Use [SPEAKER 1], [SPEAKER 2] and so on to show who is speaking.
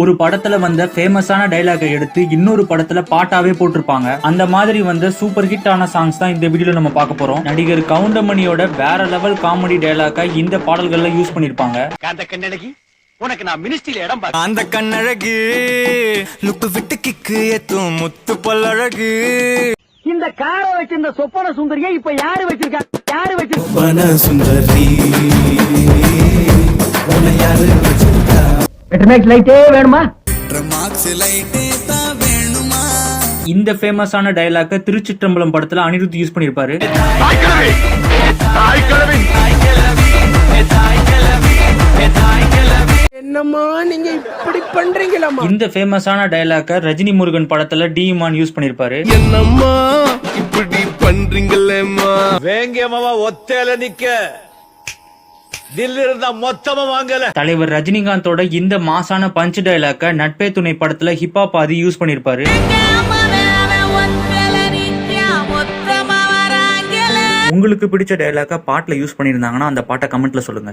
[SPEAKER 1] ஒரு படத்துல வந்த ஃபேமஸான டைலாகை எடுத்து இன்னொரு படத்துல பாட்டாவே போட்டிருப்பாங்க. அந்த மாதிரி வந்த சூப்பர் ஹிட் ஆன சாங்ஸ் தான் இந்த வீடியோல நம்ம பார்க்க போறோம். நடிகர் கவுண்டமணியோட வேற லெவல் காமெடி டைலாக்கை இந்த பாடல்கள்ல யூஸ் பண்ணிருப்பாங்க
[SPEAKER 2] காந்த கண்ணழகி உனக்கு நான் மினிஸ்ட்ரியில இடம்
[SPEAKER 3] அந்த கண்ணழகு லுக்கு விட்டு கிக்கு ஏத்தும் முத்து பல்லழகு.
[SPEAKER 4] இந்த காரை வச்சிருந்த சொப்பன சுந்தரியை இப்ப யாரு வச்சிருக்கா? யாரு வச்சிருக்கா
[SPEAKER 3] சுந்தரி.
[SPEAKER 4] பெட்ரோமேக்ஸ் லைட்டே வேணுமா?
[SPEAKER 3] மார்க்ஸ் லைட்டே தான் வேணுமா?
[SPEAKER 1] இந்த ஃபேமஸான டைலாக்கை திருச்சிற்றம்பலம் படத்துல அனிருத் யூஸ் பண்ணிருப்பாரு.
[SPEAKER 5] என்னம்மா நீங்க இப்படி பண்றீங்களம்மா?
[SPEAKER 1] இந்த ஃபேமஸான டைலாக்கை ரஜினி முருகன் படத்துல டி இமான் யூஸ் பண்ணிருப்பாரு.
[SPEAKER 5] என்னம்மா இப்படி பண்றீங்களேம்மா?
[SPEAKER 2] வேங்கியமாவா ஒத்தையில நிக்க. இருந்தா மொத்தமா வாங்கல.
[SPEAKER 1] தலைவர் ரஜினிகாந்தோட இந்த மாசான பஞ்ச் டைலாக்கை நட்பே துணை படத்துல ஹிப்ஹாப் ஆதி யூஸ் பண்ணிருப்பாரு. உங்களுக்கு பிடிச்ச டைலாக்கை பாட்டுல யூஸ் பண்ணிருந்தாங்கன்னா அந்த பாட்டை கமெண்ட்ல சொல்லுங்க.